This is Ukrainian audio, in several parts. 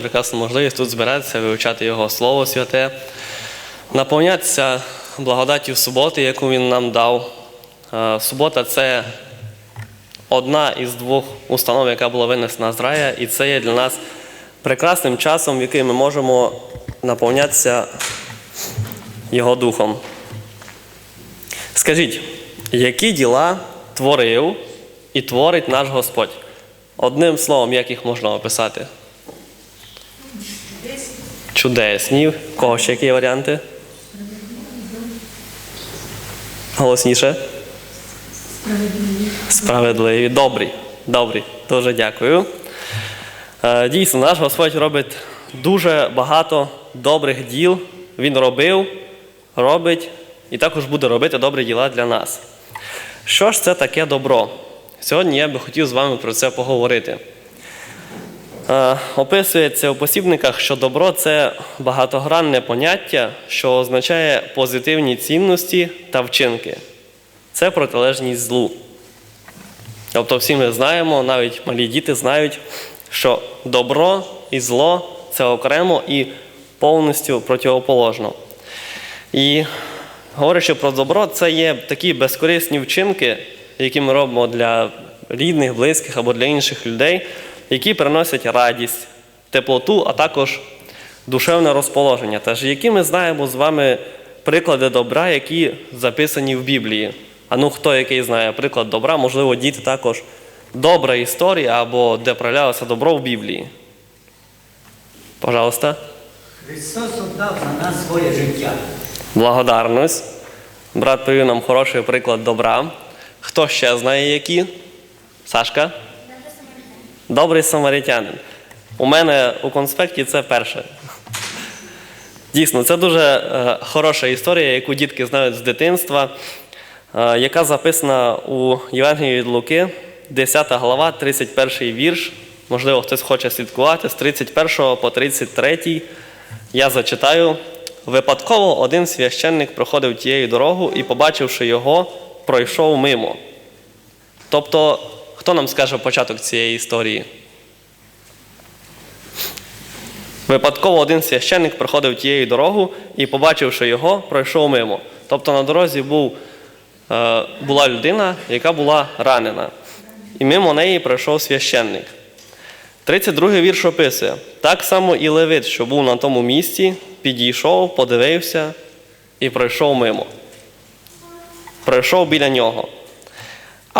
прекрасну можливість тут збиратися, вивчати Його Слово Святе, наповнятися благодаттю суботи, яку Він нам дав. Е, Субота це одна із двох установ, яка була винесена з рая, і це є для нас прекрасним часом, в який ми можемо наповнятися Його Духом. Скажіть, які діла творив і творить наш Господь? Одним словом, як їх можна описати? Чудесні. В Кого ще які варіанти? Голосніше. Справедливі. Добрі. Добрі. Дуже дякую. Е, Дійсно, наш Господь робить дуже багато добрих діл. Він робив, робить і також буде робити добрі діла для нас. Що ж це таке добро? Сьогодні я би хотів з вами про це поговорити. Е, Описується у посібниках, що добро це багатогранне поняття, що означає позитивні цінності та вчинки. Це протилежність злу. Тобто всі ми знаємо, навіть малі діти знають, що добро і зло це окремо і повністю противоположно. І говорячи про добро, це є такі безкорисні вчинки, які ми робимо для рідних, близьких або для інших людей, які приносять радість, теплоту, а також душевне розположення. Тож, які ми знаємо з вами приклади добра, які записані в Біблії. А ну хто який знає приклад добра, можливо, діти також добра історія або де проявлялося добро в Біблії. Пожалуйста. Христос віддав за нас своє життя. Благодарність. Брат привів нам хороший приклад добра. Хто ще знає які? Сашка? Добрий самаритянин. У мене у конспекті це перше. Дійсно, це дуже е, хороша історія, яку дітки знають з дитинства, е, яка записана у Євангелії від Луки, 10 глава, 31 вірш. Можливо, хтось хоче слідкувати з 31 по 33. Я зачитаю. Випадково один священник проходив тією дорогою і, побачивши його, пройшов мимо. Тобто, хто нам скаже початок цієї історії? Випадково один священник проходив тією дорогою і, побачивши його, пройшов мимо. Тобто на дорозі був, е, була людина, яка була ранена. І мимо неї пройшов священник. 32 вірш описує: так само і Левит, що був на тому місці, підійшов, подивився і пройшов мимо. Пройшов біля нього.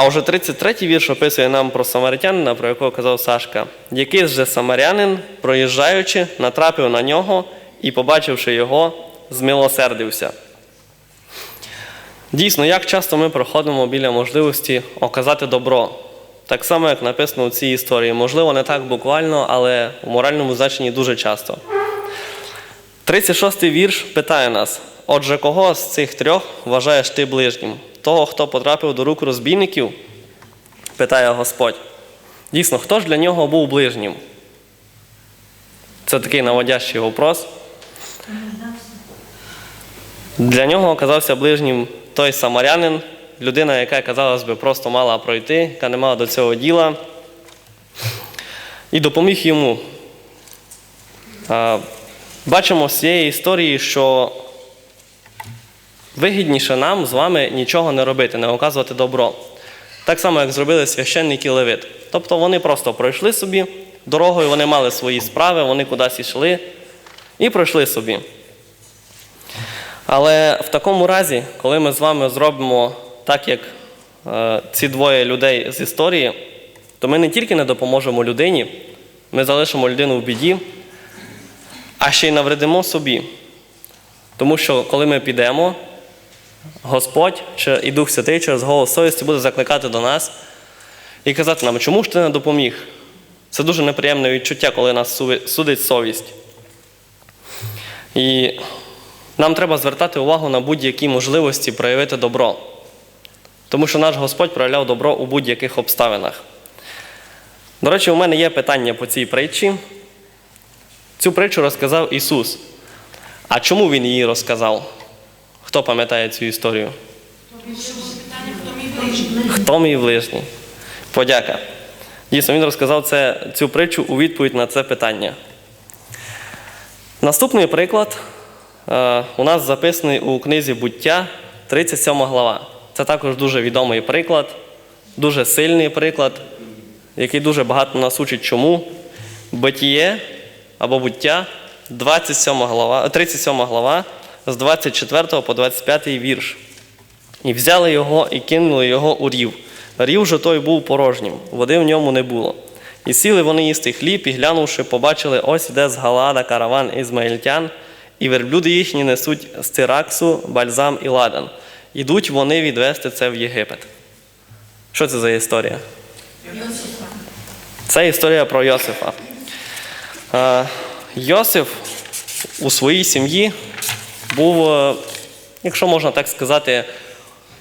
А вже 33-й вірш описує нам про самаритянина, про якого казав Сашка. Якийсь же самарянин, проїжджаючи, натрапив на нього і, побачивши його, змилосердився. Дійсно, як часто ми проходимо біля можливості оказати добро. Так само, як написано у цій історії. Можливо, не так буквально, але в моральному значенні дуже часто. 36-й вірш питає нас: отже, кого з цих трьох вважаєш ти ближнім? Того, хто потрапив до рук розбійників? питає Господь. Дійсно, хто ж для нього був ближнім? Це такий наводящий вопрос. Для нього оказався ближнім той самарянин, людина, яка, казалось би, просто мала пройти, яка не мала до цього діла, і допоміг йому. Бачимо з цієї історії, що вигідніше нам з вами нічого не робити, не оказувати добро. Так само, як зробили священник і левит. Тобто вони просто пройшли собі дорогою, вони мали свої справи, вони кудись йшли і пройшли собі. Але в такому разі, коли ми з вами зробимо так, як е, ці двоє людей з історії, то ми не тільки не допоможемо людині, ми залишимо людину в біді, а ще й навредимо собі. Тому що коли ми підемо, Господь і Дух Святий через голос совісті буде закликати до нас і казати нам, чому ж ти не допоміг? Це дуже неприємне відчуття, коли нас судить совість. І нам треба звертати увагу на будь-які можливості проявити добро. Тому що наш Господь проявляв добро у будь-яких обставинах. До речі, у мене є питання по цій притчі. Цю притчу розказав Ісус. А чому Він її розказав? Хто пам'ятає цю історію? Хто мій ближній? Подяка. Дійсно, він розказав це, цю притчу у відповідь на це питання. Наступний приклад е, у нас записаний у книзі буття, 37 глава. Це також дуже відомий приклад, дуже сильний приклад, який дуже багато нас учить чому. Битіє або буття, 27 глава, 37 глава, з 24 по 25 вірш. І взяли його і кинули його у рів. Рів же той був порожнім, води в ньому не було. І сіли вони їсти хліб, і глянувши, побачили, ось іде з Галада караван ізмаїльтян, і верблюди їхні несуть з Тираксу, бальзам і ладан. Ідуть вони відвести це в Єгипет. Що це за історія? Це історія про Йосифа. Е, Йосиф у своїй сім'ї був, е, якщо можна так сказати, е,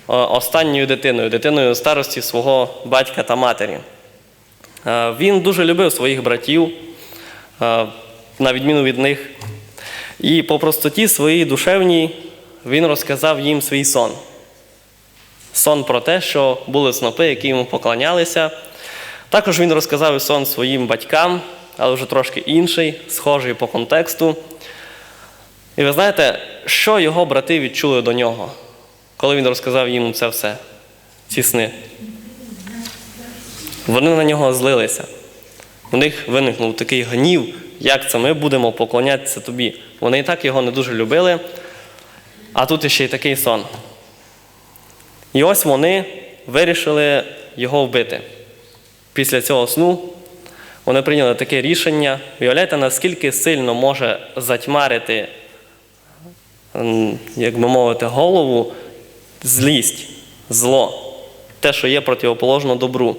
останньою дитиною, дитиною старості свого батька та матері. Він дуже любив своїх братів, на відміну від них. І по простоті своїй душевній він розказав їм свій сон. Сон про те, що були снопи, які йому поклонялися. Також він розказав і сон своїм батькам, але вже трошки інший, схожий по контексту. І ви знаєте, що його брати відчули до нього, коли він розказав їм це все, ці сни? Вони на нього злилися. У них виникнув такий гнів, як це ми будемо поклонятися тобі. Вони і так його не дуже любили, а тут іще й такий сон. І ось вони вирішили його вбити. Після цього сну вони прийняли таке рішення. Уявляєте, наскільки сильно може затьмарити, як би мовити, голову злість, зло, те, що є противоположно добру.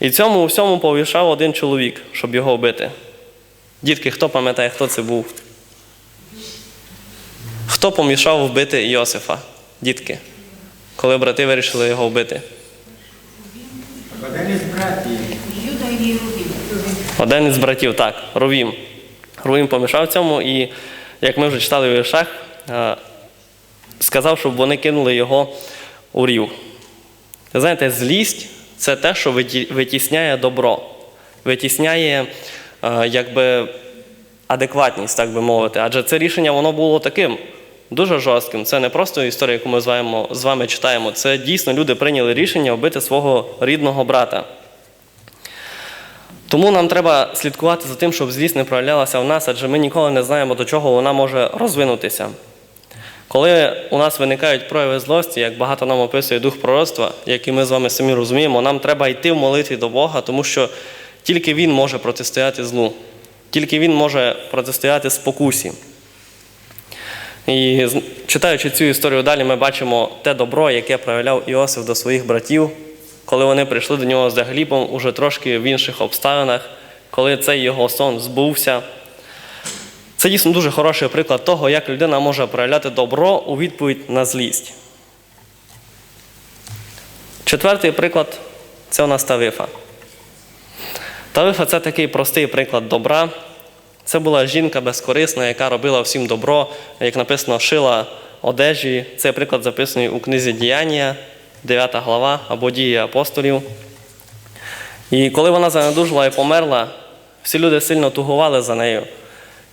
І цьому всьому повішав один чоловік, щоб його вбити. Дітки, хто пам'ятає, хто це був? Хто помішав вбити Йосифа? Дітки, коли брати вирішили його вбити? Один із братів. Юда і Єрувім. Один із братів, так, Ровім. Ровім помішав цьому, і, як ми вже читали в віршах, е, сказав, щоб вони кинули його у рів. Знаєте, злість це те, що витісняє добро, витісняє е, якби, адекватність, так би мовити. Адже це рішення воно було таким дуже жорстким. Це не просто історія, яку ми з вами читаємо. Це дійсно люди прийняли рішення вбити свого рідного брата. Тому нам треба слідкувати за тим, щоб злість не проявлялася в нас, адже ми ніколи не знаємо, до чого вона може розвинутися. Коли у нас виникають прояви злості, як багато нам описує дух пророцтва, який ми з вами самі розуміємо, нам треба йти в молитві до Бога, тому що тільки Він може протистояти злу, тільки Він може протистояти спокусі. І читаючи цю історію далі, ми бачимо те добро, яке проявляв Іосиф до своїх братів, коли вони прийшли до нього за глібом уже трошки в інших обставинах, коли цей його сон збувся. Це дійсно дуже хороший приклад того, як людина може проявляти добро у відповідь на злість. Четвертий приклад це у нас Тавифа. Тавифа це такий простий приклад добра. Це була жінка безкорисна, яка робила всім добро, як написано, шила одежі. Цей приклад записаний у книзі Діяння, 9 глава або дії апостолів. І коли вона занедужила і померла, всі люди сильно тугували за нею,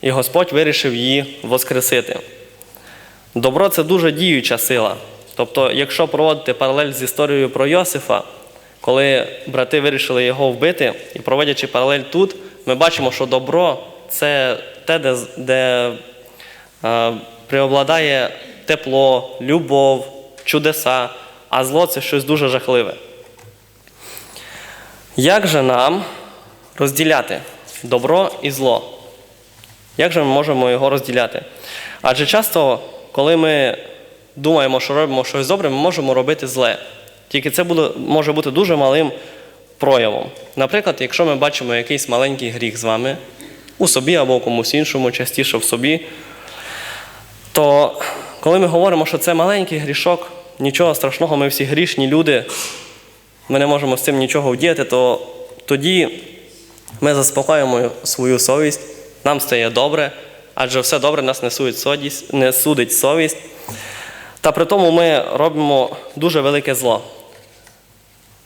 і Господь вирішив її воскресити. Добро це дуже діюча сила. Тобто, якщо проводити паралель з історією про Йосифа, коли брати вирішили його вбити, і проводячи паралель тут, ми бачимо, що добро це те, де, де е, преобладає тепло, любов, чудеса, а зло це щось дуже жахливе. Як же нам розділяти добро і зло? Як же ми можемо його розділяти? Адже часто, коли ми думаємо, що робимо щось добре, ми можемо робити зле. Тільки це буде, може бути дуже малим проявом. Наприклад, якщо ми бачимо якийсь маленький гріх з вами у собі або у комусь іншому, частіше в собі, то коли ми говоримо, що це маленький грішок, нічого страшного, ми всі грішні люди, ми не можемо з цим нічого вдіяти, то тоді ми заспокоюємо свою совість, нам стає добре, адже все добре нас не судить совість, не судить совість. Та при тому ми робимо дуже велике зло.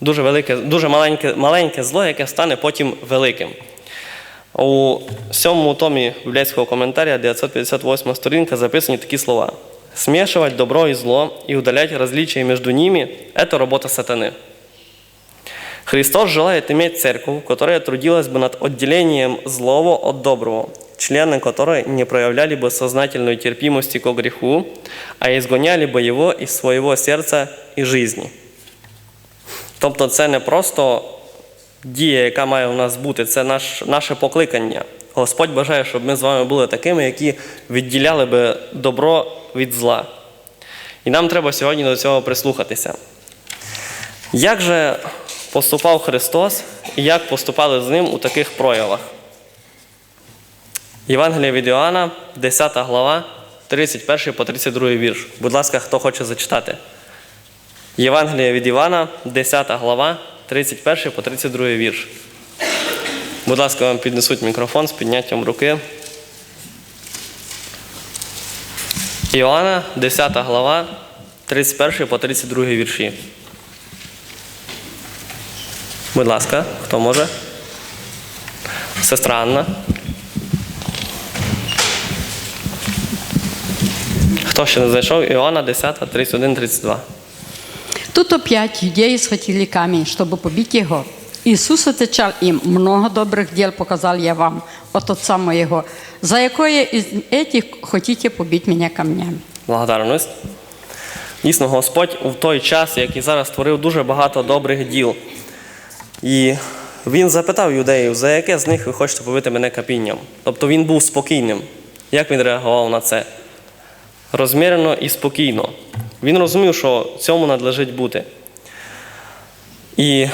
Дуже, велике, дуже маленьке, маленьке зло, яке стане потім великим. У сьомому томі біблійського коментаря, 958 сторінка, записані такі слова Смешивать добро и зло и удалять различия между ними – это работа сатаны. Христос желает иметь церковь, которая трудилась бы над отделением злого от доброго, члены которой не проявляли бы сознательной терпимости к греху, а изгоняли бы его из своего сердца и жизни. Тобто це не просто дія, яка має у нас бути, це наш, наше покликання. Господь бажає, щоб ми з вами були такими, які відділяли би добро від зла. І нам треба сьогодні до цього прислухатися. Як же поступав Христос і як поступали з ним у таких проявах? Євангелія від Іоанна, 10 глава, 31 по 32 вірш. Будь ласка, хто хоче зачитати? Євангелія від Івана, 10 глава, 31 по 32 вірш. Будь ласка, вам піднесуть мікрофон з підняттям руки. Іоанна, 10 глава, 31 по 32 вірші. Будь ласка, хто може? Сестра Анна. Хто ще не зайшов? Іоанна 10, 31, 32. Тут опять юдеи схватили камень, чтобы побить его. Иисус отвечал им, много добрых дел показал я вам от Отца моего. За якое из этих хотите побить меня камнями? благодарність. Дійсно, Господь у той час, як і зараз, створив дуже багато добрих діл. І він запитав юдеїв, за яке з них ви хочете побити мене капінням. Тобто він був спокійним. Як він реагував на це? Розмірено і спокійно. Він розумів, що цьому надлежить бути. І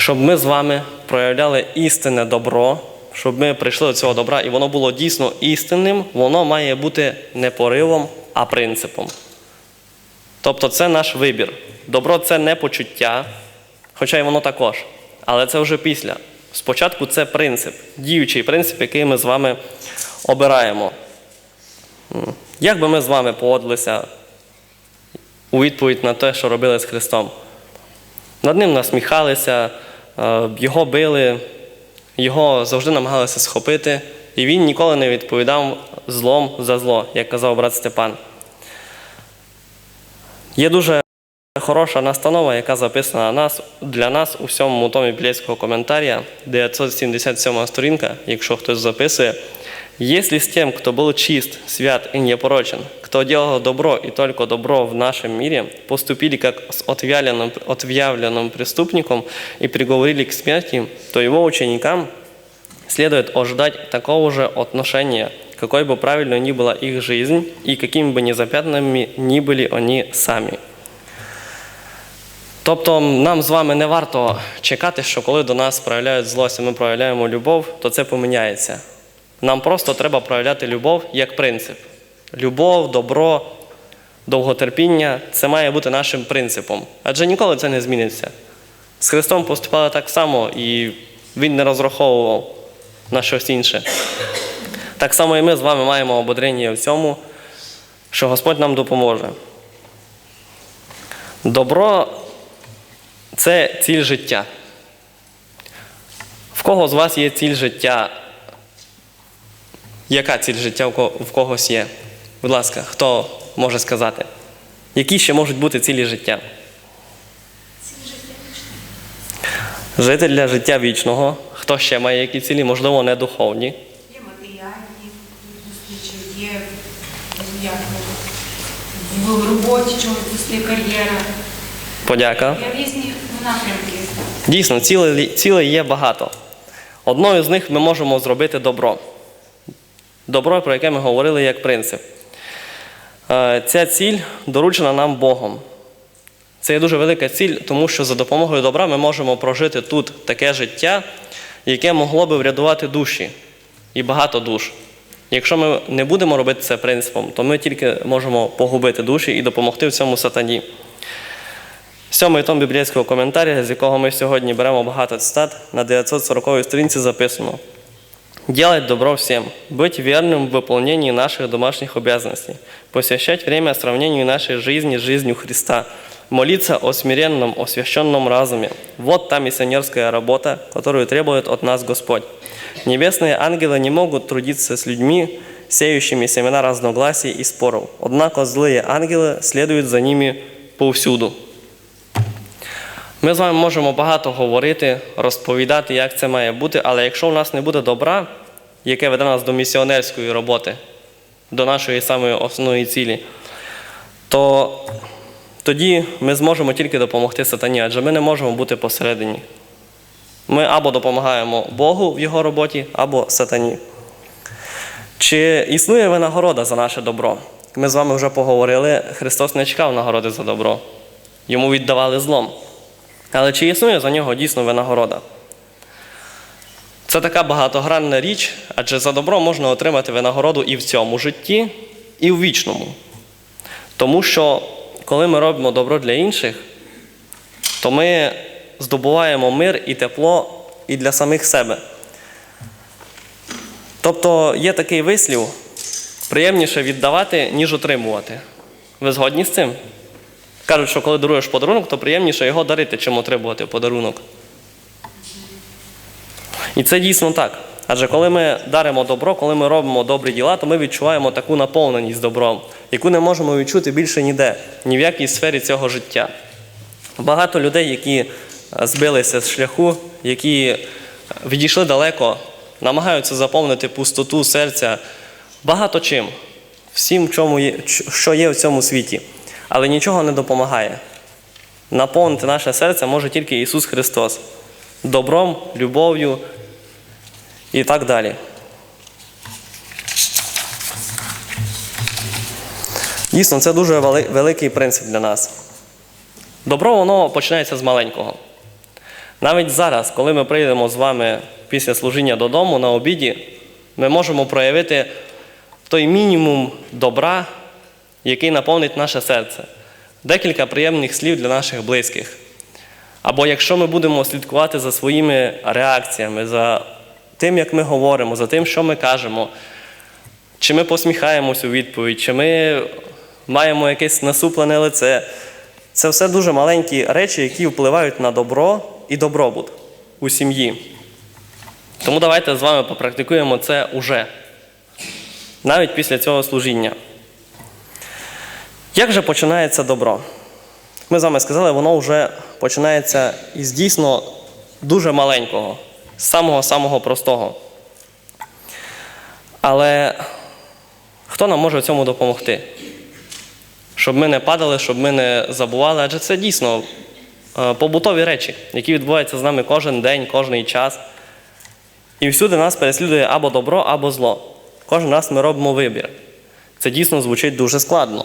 щоб ми з вами проявляли істинне добро, щоб ми прийшли до цього добра, і воно було дійсно істинним, воно має бути не поривом, а принципом. Тобто це наш вибір. Добро це не почуття, хоча й воно також. Але це вже після. Спочатку це принцип, діючий принцип, який ми з вами обираємо. Як би ми з вами поводилися у відповідь на те, що робили з Христом? Над ним насміхалися, його били, його завжди намагалися схопити, і він ніколи не відповідав злом за зло, як казав брат Степан. Є дуже хороша настанова, яка записана для нас у всьому томі біблійського коментаря, 977 сторінка, якщо хтось записує. Если с тем, кто был чист, свят и непорочен, кто делал добро и только добро в нашем мире, поступили как с отвяленным, отъявленным преступником и приговорили к смерти, то его ученикам следует ожидать такого же отношения, какой бы правильной ни была их жизнь и какими бы незапятнанными ни были они сами. Тобто нам з вами не варто чекати, що коли до нас проявляють злость, і ми проявляємо любов, то це поміняється. Нам просто треба проявляти любов як принцип. Любов, добро, довготерпіння це має бути нашим принципом. Адже ніколи це не зміниться. З Христом поступали так само, і Він не розраховував на щось інше. Так само і ми з вами маємо ободрення в цьому, що Господь нам допоможе. Добро це ціль життя. В кого з вас є ціль життя? Яка ціль життя в когось є? Будь ласка, хто може сказати? Які ще можуть бути цілі життя? Жити для життя вічного. Хто ще має які цілі, можливо, не духовні. Є матеріальні є як, в роботі чогось кар'єра. Подяка. Є різні напрямки. Дійсно, цілей є багато. Одною з них ми можемо зробити добро. Добро, про яке ми говорили як принцип. Е, Ця ціль доручена нам Богом. Це є дуже велика ціль, тому що за допомогою добра ми можемо прожити тут таке життя, яке могло би врятувати душі і багато душ. Якщо ми не будемо робити це принципом, то ми тільки можемо погубити душі і допомогти в цьому сатані. Сьомий том біблійського коментаря, з якого ми сьогодні беремо багато цитат, на 940 сторінці записано Делать добро всем, быть верным в выполнении наших домашних обязанностей, посвящать время сравнению нашей жизни с жизнью Христа, молиться о смиренном, освященном разуме. Вот та миссионерская работа, которую требует от нас Господь. Небесные ангелы не могут трудиться с людьми, сеющими семена разногласий и споров. Однако злые ангелы следуют за ними повсюду. Ми з вами можемо багато говорити, розповідати, як це має бути, але якщо в нас не буде добра, яке веде нас до місіонерської роботи, до нашої самої основної цілі, то тоді ми зможемо тільки допомогти сатані, адже ми не можемо бути посередині. Ми або допомагаємо Богу в його роботі, або сатані. Чи існує винагорода за наше добро? Ми з вами вже поговорили, Христос не чекав нагороди за добро. Йому віддавали злом. Але чи існує за нього дійсно винагорода? Це така багатогранна річ, адже за добро можна отримати винагороду і в цьому житті, і в вічному. Тому що, коли ми робимо добро для інших, то ми здобуваємо мир і тепло і для самих себе. Тобто є такий вислів: приємніше віддавати, ніж отримувати. Ви згодні з цим? Кажуть, що коли даруєш подарунок, то приємніше його дарити, чим отримувати подарунок. І це дійсно так. Адже коли ми даримо добро, коли ми робимо добрі діла, то ми відчуваємо таку наповненість добром, яку не можемо відчути більше ніде, ні в якій сфері цього життя. Багато людей, які е, збилися з шляху, які відійшли далеко, намагаються заповнити пустоту серця багато чим, всім, чому є, що є в цьому світі, але нічого не допомагає. Наповнити наше серце може тільки Ісус Христос добром, любов'ю і так далі. Дійсно, це дуже великий принцип для нас. Добро воно починається з маленького. Навіть зараз, коли ми прийдемо з вами після служіння додому на обіді, ми можемо проявити той мінімум добра, який наповнить наше серце. Декілька приємних слів для наших близьких. Або якщо ми будемо слідкувати за своїми реакціями, за тим, як ми говоримо, за тим, що ми кажемо, чи ми посміхаємось у відповідь, чи ми маємо якесь насуплене лице. Це все дуже маленькі речі, які впливають на добро і добробут у сім'ї. Тому давайте з вами попрактикуємо це уже, навіть після цього служіння. Як же починається добро? Ми з вами сказали, воно вже починається із дійсно дуже маленького, самого-самого простого. Але хто нам може в цьому допомогти? Щоб ми не падали, щоб ми не забували, адже це дійсно е, побутові речі, які відбуваються з нами кожен день, кожний час. І всюди нас переслідує або добро, або зло. Кожен раз ми робимо вибір. Це дійсно звучить дуже складно,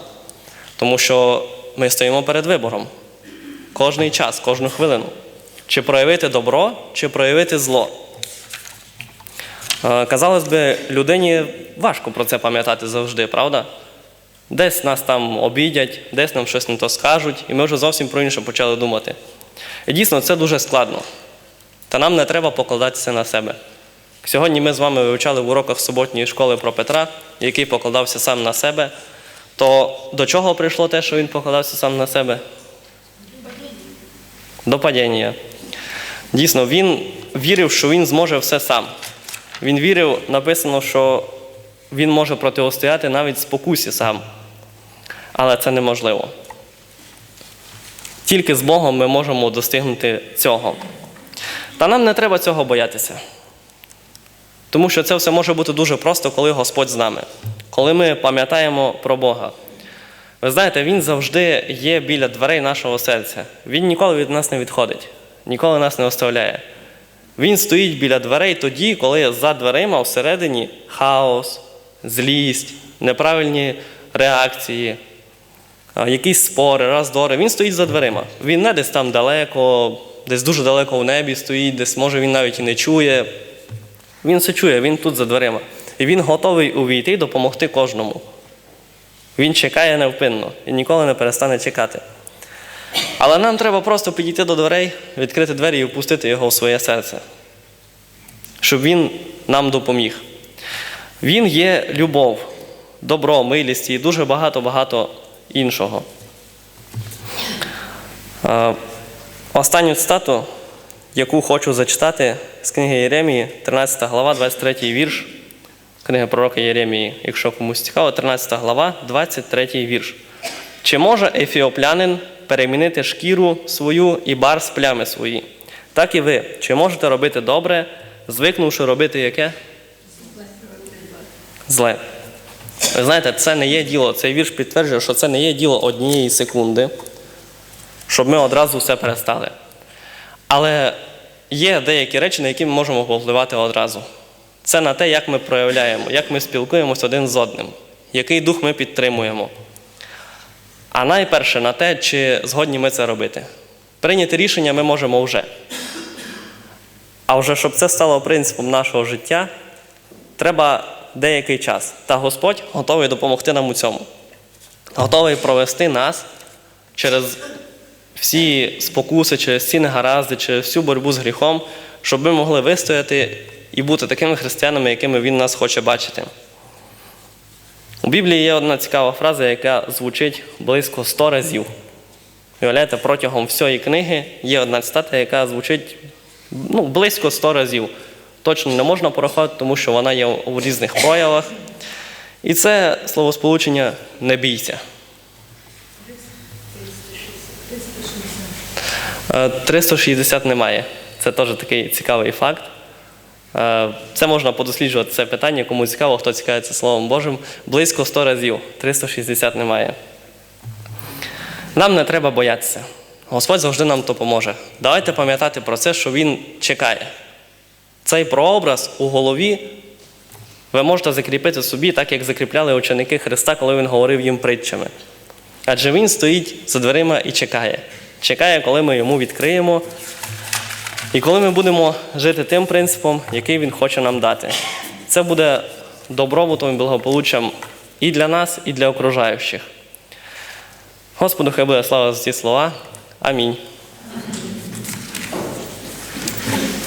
тому що ми стоїмо перед вибором. Кожний час, кожну хвилину. Чи проявити добро, чи проявити зло. Е, Казалось би, людині важко про це пам'ятати завжди, правда? Десь нас там обідять, десь нам щось не то скажуть, і ми вже зовсім про інше почали думати. І дійсно, це дуже складно. Та нам не треба покладатися на себе. Сьогодні ми з вами вивчали в уроках суботньої школи про Петра, який покладався сам на себе. То до чого прийшло те, що він покладався сам на себе? До падіння. Дійсно, він вірив, що він зможе все сам. Він вірив, написано, що він може протистояти навіть спокусі сам. Але це неможливо. Тільки з Богом ми можемо достигнути цього. Та нам не треба цього боятися. Тому що це все може бути дуже просто, коли Господь з нами, коли ми пам'ятаємо про Бога. Ви знаєте, Він завжди є біля дверей нашого серця. Він ніколи від нас не відходить, ніколи нас не оставляє. Він стоїть біля дверей тоді, коли за дверима всередині хаос, злість, неправильні реакції, якісь спори, роздори. Він стоїть за дверима. Він не десь там далеко, десь дуже далеко в небі стоїть, десь може він навіть і не чує. Він все чує, він тут за дверима. І він готовий увійти і допомогти кожному. Він чекає невпинно і ніколи не перестане чекати. Але нам треба просто підійти до дверей, відкрити двері і впустити його в своє серце. Щоб він нам допоміг. Він є любов, добро, милість і дуже багато-багато іншого. Е, Останню цитату, яку хочу зачитати з книги Єремії, 13 глава, 23 вірш. Книга пророка Єремії, якщо комусь цікаво, 13 глава, 23 вірш. Чи може ефіоплянин перемінити шкіру свою і барс плями свої? Так і ви. Чи можете робити добре, звикнувши робити яке? Зле. Ви знаєте, це не є діло. Цей вірш підтверджує, що це не є діло однієї секунди, щоб ми одразу все перестали. Але є деякі речі, на які ми можемо повпливати одразу. Це на те, як ми проявляємо, як ми спілкуємося один з одним, який дух ми підтримуємо. А найперше на те, чи згодні ми це робити. Прийняти рішення ми можемо вже. А вже щоб це стало принципом нашого життя, треба деякий час. Та Господь готовий допомогти нам у цьому. Готовий провести нас через всі спокуси, через всі негаразди, через всю боротьбу з гріхом, щоб ми могли вистояти і бути такими християнами, якими Він нас хоче бачити. У Біблії є одна цікава фраза, яка звучить близько 100 разів. Уявляєте, протягом всієї книги є одна цитата, яка звучить ну, близько 100 разів. Точно не можна порахувати, тому що вона є у різних проявах. І це словосполучення не бійся. Е, 360 немає. Це теж такий цікавий факт. Е, Це можна подосліджувати це питання, кому цікаво, хто цікавиться Словом Божим. Близько 100 разів, 360 немає. Нам не треба боятися. Господь завжди нам допоможе. Давайте пам'ятати про це, що Він чекає. Цей прообраз у голові ви можете закріпити собі, так як закріпляли ученики Христа, коли Він говорив їм притчами. Адже Він стоїть за дверима і чекає. Чекає, коли ми йому відкриємо. І коли ми будемо жити тим принципом, який Він хоче нам дати. Це буде добробутом і благополуччям і для нас, і для окружаючих. Господу хай буде слава за ці слова. Амінь.